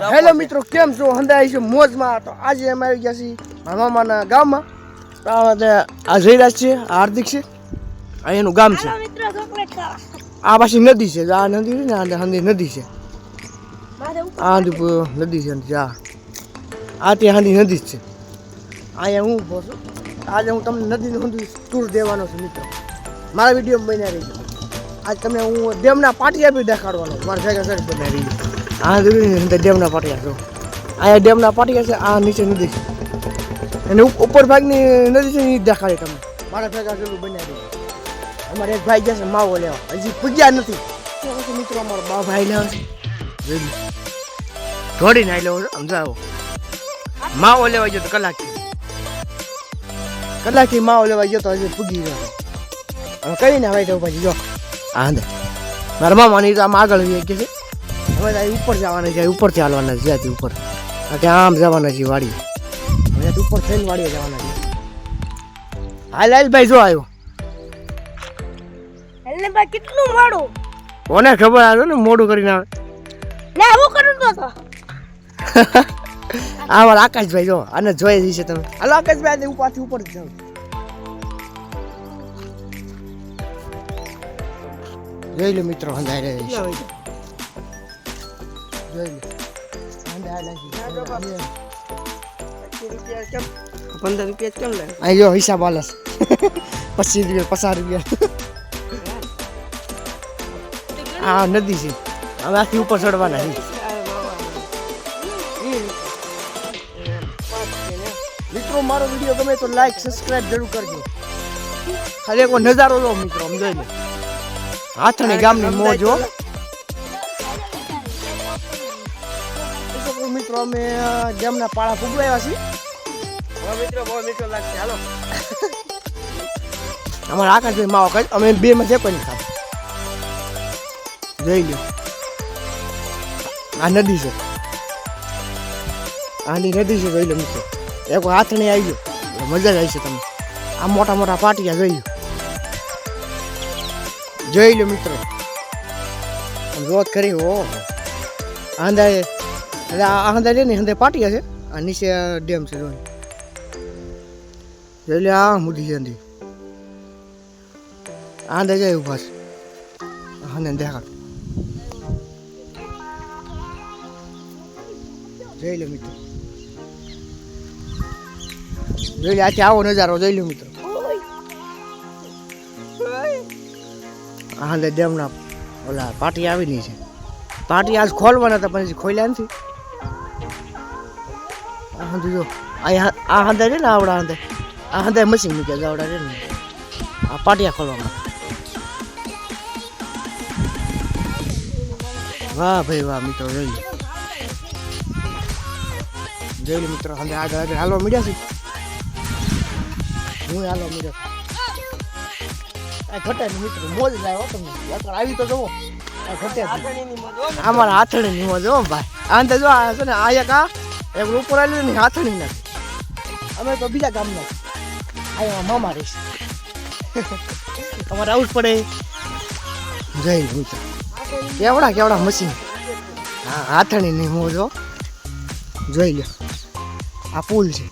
Hello મિત્રો કેમ છો? હંદાઈ છે મોજમાં. તો આજે અમે આવી ગયા છીએ મારા મામાના ગામમાં. તો આ જયરાજ છે આ હાર્દિક છે. આ એનું ગામ છે. આ પાછી નદી છે આ નદી છે ને આ હંદી નદી છે. આ હંદી નદી છે ને આ આ ત્યાં હંદી નદી જ છે. અહીંયા હું ઊભો છું. આજે હું તમને નદીનું હંધી ટૂર દેવાનો છું મિત્રો. મારા વીડિયો બન્યા રહી આજે તમને હું ડેમના પાટિયા બી દેખાડવાનો મારા ભેગા સર બનાવી રહી આ જોયું ને ડેમના પાટિયા જો. આ ડેમના પાટિયા છે આ નીચે નદી. છે અને ઉપ- ઉપર ભાગની નદી છે ને એ દેખાડે તમને. મારા ભેગા જેવું બન્યા દે. અમારે એક ભાઈ છે માવો લેવા. હજી પૂજ્યા નથી. મિત્રો અમારો બા ભાઈ લેવા છે. જોઈ નાઈ લેવો સમજાવો. માવો લેવા ગયો તો કલાકથી કલાકથી માવો લેવા ગયો તો હજી પૂગી ગયો. હવે કઈ ને ભાઈ તો પછી જો. હા મારા મામાની તો આમ આગળ કે છે. હવે ત્યાં ઉપર જવાના છે ઉપર ચાલવાના છે ત્યાંથી ઉપર. ત્યાં આમ જવાના છે વાડી હવે ઉપર થઈને વાડીએ જવાના છે. હાલ હાલ ભાઈ જો આવ્યો. એટલે ભાઈ કેટલું મોડું? કોને ખબર આવ્યો ને મોડું કરીને આવે. લે હું કરું તો તો. આ મારા આકાશભાઈ જો આને જોઈ છે તમે. હાલો આકાશભાઈ આજે ઉપરથી ઉપર જાઓ. જોઈ લો મિત્રો હંધાઈ રહે છે. પંદર રૂપિયા કેમ લે અહીં જો હિસાબ આલસ પચીસ રૂપિયા પચાસ રૂપિયા આ નદી છે હવે આથી ઉપર ચડવાના છે મિત્રો, મારો વીડિયો ગમે તો લાઈક સબસ્ક્રાઇબ જરૂર કરજો. ખાલી એક નજારો લો, મિત્રો આમ ને હાથણી ગામની મોજ મિત્રો અમે ડેમના પાળા ફૂગવાયા છીએ. મિત્રો બહુ મીઠો લાગશે. હાલો. અમારા આકાશભાઈ માવો કઈ અમે બે માં કોઈ નહીં ખાધું જોઈ લો આ નદી છે. આની નદી છે જોઈ લો મિત્રો. એક હાથણી આવી ગયો. એટલે મજા જ આવી છે તમને. આ મોટા મોટા પાટિયા જોઈ લો જોઈ લો મિત્રો. રોજ કરી હો આંધા એટલે આ હંદા છે ને હંદે પાટિયા છે આ નીચે ડેમ છે જોઈ એટલે આ મુદી છે આંધી આંધે જાય ઊભા છે. આને દેખા જોઈ લો મિત્રો. જોઈ લે, આથી આવો નજારો, જોઈ લો મિત્રો. આંધે ડેમના ઓલા પાટી આવેલી છે. પાટી આજ ખોલવાના હતા, પણ ખોલ્યા નથી. આ જો. આ આ હાંધે રે ને આવડા હાંધે આ હાંધે મશીન મૂક્યા છે આવડા છે ને. આ પાટિયા ખોલવામાં. વાહ ભાઈ વાહ મિત્રો જોઈએ જોઈ મિત્રો હાંધે આગળ આગળ હાલો મળ્યા છે. હું હાલો મળ્યો આ ઘટે મિત્રો મોજ હો તમને. આવી તો જુઓ. આ ઘટે. અમારા હાથણી મોજ હો ભાઈ. આ જો આ છે ને આ એક આ એક ઉપર આવેલું ને હાથણી નથી અમે તો બીજા ગામના. આ મામા રહીશ તમારે આવું જ પડે. જય ભૂત કેવડા કેવડા મશીન હા હાથણી ની મોજ જો જોઈ લો આ પુલ છે.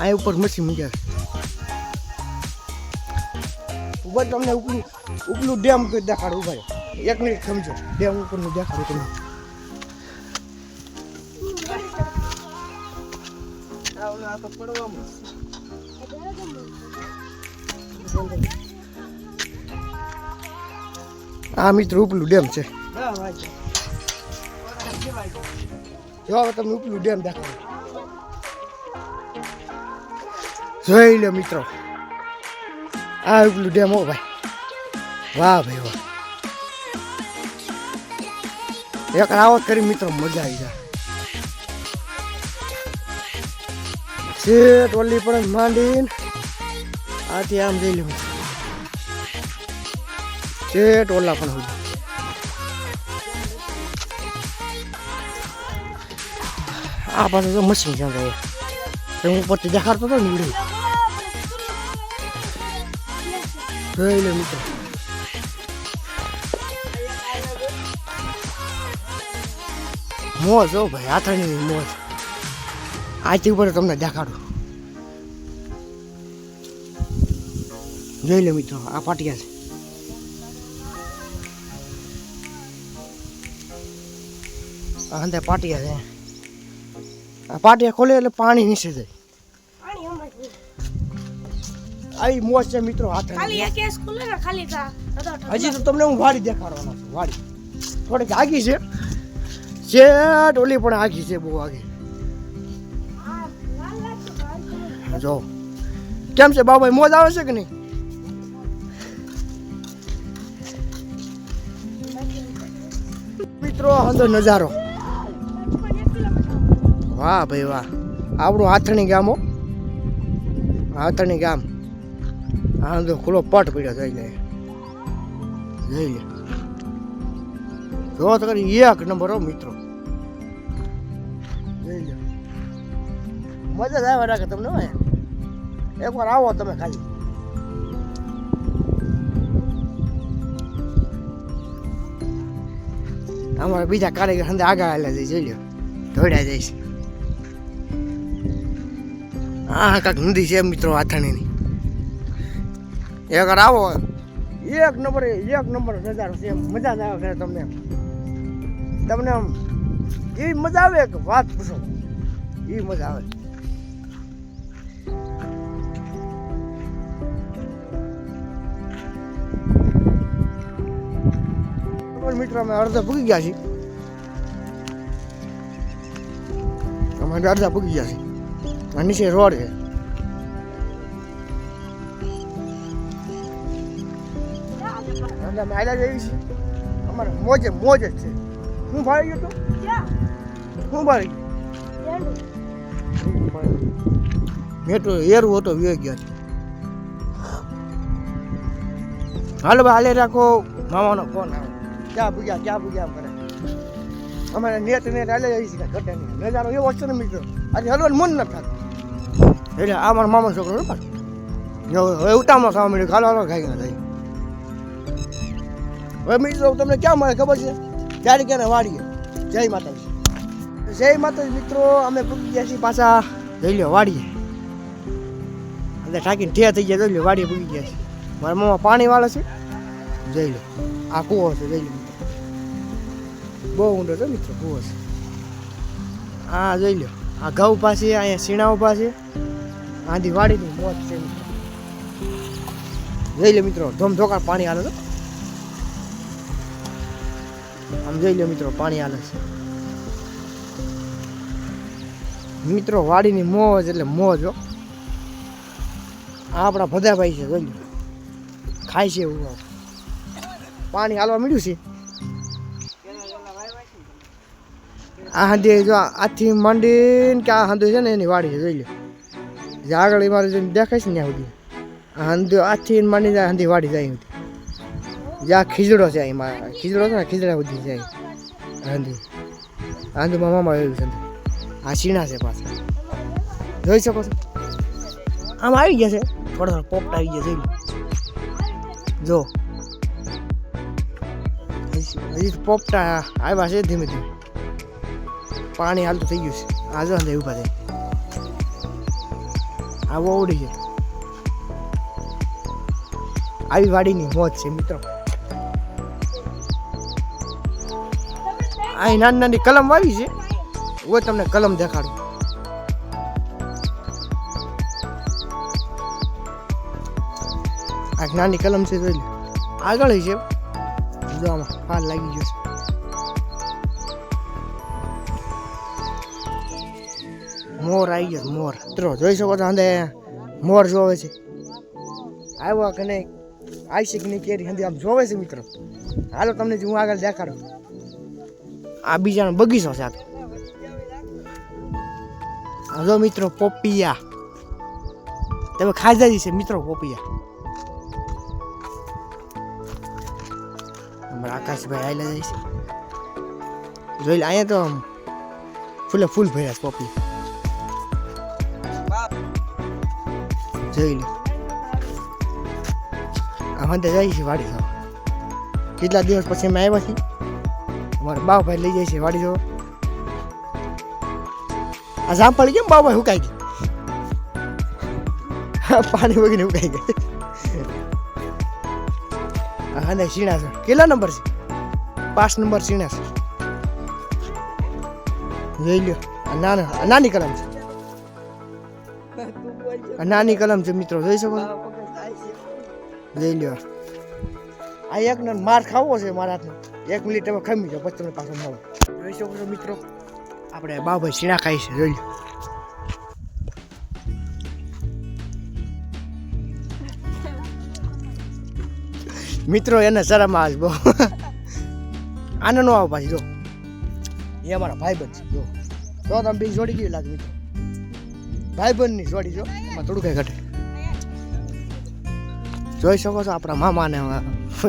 આ ઉપર મશીન મૂક્યા ઉપર તમને ઉપલું ઉપલું ડેમ દેખાડું ઊભા. એક મિનિટ સમજો. ડેમ ઉપરનું દેખાડું તમને આ મિત્ર ઉપલું ડેમ છે. જો હવે તમને ઉપલું ડેમ દેખાડું. જોઈ લો મિત્રો. આ ઉપલું ડેમ હો ભાઈ. વાહ ભાઈ વાહ. એક આવો કરી મિત્રો મજા આવી જાય. શેઠ ઓલી પણ માંડીને. આથી આમ જઈ લેવું શેઠ ઓલા પણ હોય આ પાછું તો મશીન છે. ભાઈ હું ઉપરથી દેખાડતો હતો ને ઈડું. જોઈ લે મિત્રો. મોજ હો ભાઈ આથાણીની મોજ. આજથી ઉપર તમને દેખાડું. જોઈ લો મિત્રો આ પાટિયા છે. આ અંદર પાટિયા છે. આ પાટિયા ખોલે એટલે પાણી નીચે જાય. આવી મોજ છે મિત્રો હાથ. ખાલી એક કેસ ખુલે ને ખાલી તા. હજી તો તમને હું વાડી દેખાડવાનો છું વાડી. થોડીક આગી છે. શેઠ ઓલી પણ આગી છે બહુ આગી. જો. કેમ છે બાબાઈ મોજ આવે છે કે નહીં? મિત્રો હંદો નજારો. વાહ ભાઈ વાહ. આપણું હાથણી ગામ હાથણી ગામ. તો ખુલ્લો પટ પડ્યો થઈ જાય જઈ લે. જો તો એક નંબર હો મિત્રો. મજા જ આવે રાખે તમને. એકવાર આવો તમે ખાલી. અમારે બીજા કારીગર અંદર આગળ આવેલા જઈ જોઈ લો દોડ્યા જાય છે. હા કાંક નદી છે મિત્રો આથાણીની એકવાર આવો. એક નંબર એક નંબર નજારો છે મજા જ આવે ખરે તમને તમને આમ એ મજા આવે કે વાત પૂછો? એ મજા આવે. પણ મિત્રો અમે અડધા ભૂગી ગયા છીએ. અમે અડધા ભૂગી ગયા છીએ. નીચે રોડ છે. એટલે અમે આયલા જઈએ છીએ. અમારે મોજે મોજ જ છે. હું ભાડી ગયો તો? હું ગયો? મેં તો એરવો હતો વે ગયા હાલો હાલે રાખો. મામાનો ફોન આવે. ક્યાં પૂગ્યા ક્યાં પૂગ્યા કરે. અમારે નેટ નેટ હાલે જાય છે ઘટે નહીં નજારો એવો છે ને મિત્રો આજે હલવાનું મન ન થાય. એટલે આ મારા મામા છોકરો ને પાછો. હવે ઉતામાં ખાવા મળ્યું ખાલો, હાલો, ખાઈ ગયા થઈ હવે મિત્રો તમને ક્યાં મળે ખબર છે? ત્યારે ક્યારે વાડીએ. જય માતાજી. જય માતાજી મિત્રો, અમે પૂકી ગયા છીએ પાછા. જઈ લો વાડીએ. એટલે ઠાકીને ઠે થઈ ગયા, જોઈ લો વાડીએ પૂકી ગયા છે મારા મામા પાણી વાળે છે. જઈ લો આ કૂવો છે, જઈ લો બહુ ઊંડો છે મિત્રો કૂવો છે હા જોઈ લો, આ ઘઉં પાસે અહીંયા સીણા ઊભા છે આંધી વાડીની મોજ છે જોઈ લો મિત્રો, ધોમધોકા પાણી હાલે છે. આમ જોઈ લો મિત્રો, પાણી હાલે છે. મિત્રો, વાડીની મોજ એટલે મોજ હો. આ આપણા ભદાભાઈ છે, જોઈ લો. ખાય છે એવું પાણી હાલવા મળ્યું છે? આ હાંધી જો આથી માંડીને કે આ હાંધો છે ને એની વાડી છે, જોઈ લો જે આગળ મારે જોઈને દેખાય છે ત્યાં સુધી. આ હાંધો આથી માંડી જાય હાંધી વાડી જાય સુધી. જ્યાં ખીજડો છે મારા ખીજડો છે ને, ખીજડા સુધી જાય. હાંધી. હાંધુમાં મામા આવ્યું છે આ સીણા છે પાછા. જોઈ શકો છો? આમ આવી ગયા છે. થોડો થોડો પોપટા આવી ગયા જોઈ જો. હજી પોપટા આવ્યા છે ધીમે ધીમે. પાણી હાલતું થઈ ગયું છે. આજે અંદર ઊભા થાય. આ ઓવડી છે. આવી વાડીની મોજ છે, મિત્રો. અહીં નાની નાની કલમ વાવી છે. હું તમને કલમ દેખાડું. આ નાની કલમ છે આગળ છે. જોવામાં આમાં લાગી ગયો છે. મોર આવી ગયો મોર. મિત્રો, જોઈ શકો છો અંદર મોર જોવે છે. આવ્યો કને કે નહીં? કેરી હંધી આમ જોવે છે મિત્રો. હાલો તમને હું આગળ દેખાડું. આ બીજાનો બગીચો છે આ જો મિત્રો, પોપિયા. તમે ખાધા છે મિત્રો, પોપિયા. અમારા આકાશભાઈ આવેલા જાય છે. જોઈ લે, અહીંયા તો ફૂલે ફૂલ ભર્યા છે પોપી જોઈ લે. આ તો જાય છે વાડી જવા. કેટલા દિવસ પછી અમે આવ્યા છીએ અમારા બાવભાઈ લઈ જાય છે વાડી જવા. આ જામફળી કેમ બાબા હુકાઈ ગઈ પાણી વગીને હુકાઈ ગઈ હા ને સીણા છે. કેટલા નંબર છે? પાંચ નંબર સીણા છે. જોઈ લ્યો. નાના નાની કલમ છે. નાની કલમ છે મિત્રો જોઈ શકો લઈ લ્યો. આ એક ને માર ખાવો છે મારા હાથનો એક મિનિટ તમે ખમી જાઓ પછી તમને પાછો મળો જોઈ શકો છો મિત્રો આપણે બાભાઈ સીણા ખાઈ છે જોઈ લો મિત્રો એને શરમ આવે બહુ. આને નો આવો પાછી જો. એ અમારા ભાઈબંધ છે જો. તો તમે બીજ જોડી ગયું લાગે મિત્રો? ભાઈબંધની જોડી જો. એમાં થોડું કઈ ઘટે. જોઈ શકો છો આપણા મામાને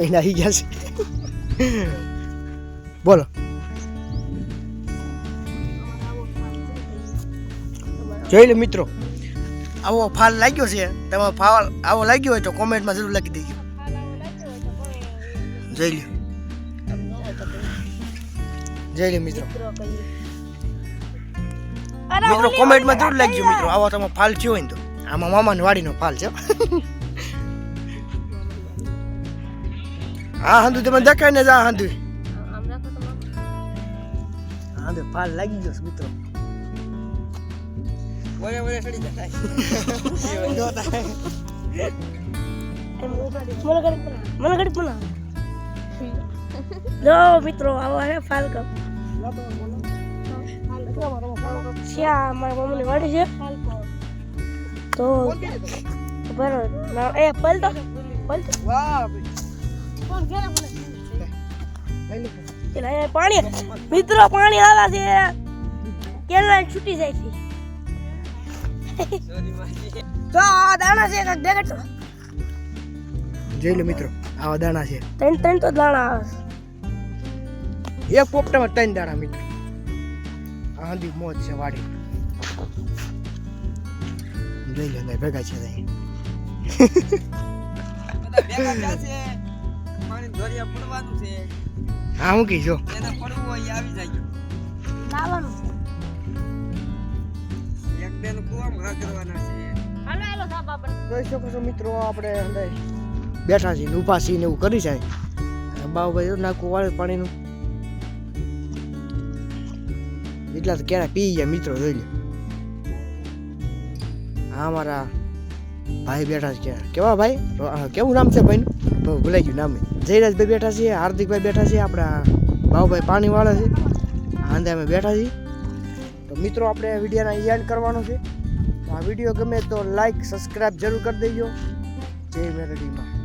એને આવી ગયા છે. બોલો. જોઈ લે મિત્રો. આવો ફાલ લાગ્યો છે. તમારો ફાલ આવો લાગ્યો હોય તો કોમેન્ટમાં જરૂર લખી દેજો. જોઈ લ્યો જોઈ લે મિત્રો. મિત્રો કોમેન્ટમાં જરૂર લખજો મિત્રો. આવો તમે ફાલ થયો હોય ને તો. આમાં મામાની વાડીનો ફાલ છે. હા હંધુ તમે દેખાય ને જા હંધુ. હા તો ફાલ લાગી ગયો મિત્રો. જાય. મને પણ જો મિત્રો આવો હે ફાલ્કન શ્યા મારા મમ્મીની વાડી છે. તો બરો એ પલટો પલટો પાણી. મિત્રો પાણી આવે છે. કેરલા છૂટી જાય છે. તો આ દાણા છે કાંઈક દેખાડ તો. જોઈ લો મિત્રો આવા દાણા છે. ત્રણ ત્રણ તો દાણા આવે. એક પોપટામાં ત્રણ દાણા મિત્રો. આ હંધી મોજ છે વાડી. જોઈ લે ભાઈ ભેગા છે અહીં. હા હું કહીશ મિત્રો આપણે બેઠા છીએ ને ઊભા છીએ ને એવું કરી જાય. બાબુ ભાઈ નાખું વાળે પાણીનું. એટલા તો ક્યારે પી ગયા મિત્રો જોઈ લે હા મારા ભાઈ બેઠા છે કેવા ભાઈ કેવું નામ છે ભાઈનું બહુ ભૂલાઈ ગયું નામે જયરાજભાઈ બેઠા છીએ હાર્દિકભાઈ બેઠા છીએ આપણા ભાવભાઈ પાણીવાળા છે આંધે અમે બેઠા છીએ તો મિત્રો આપણે વિડીયોના એન્ડ કરવાનો છે. તો આ વીડિયો ગમે તો લાઈક સબસ્ક્રાઈબ જરૂર કરી દેજો. જય મેરડીમાં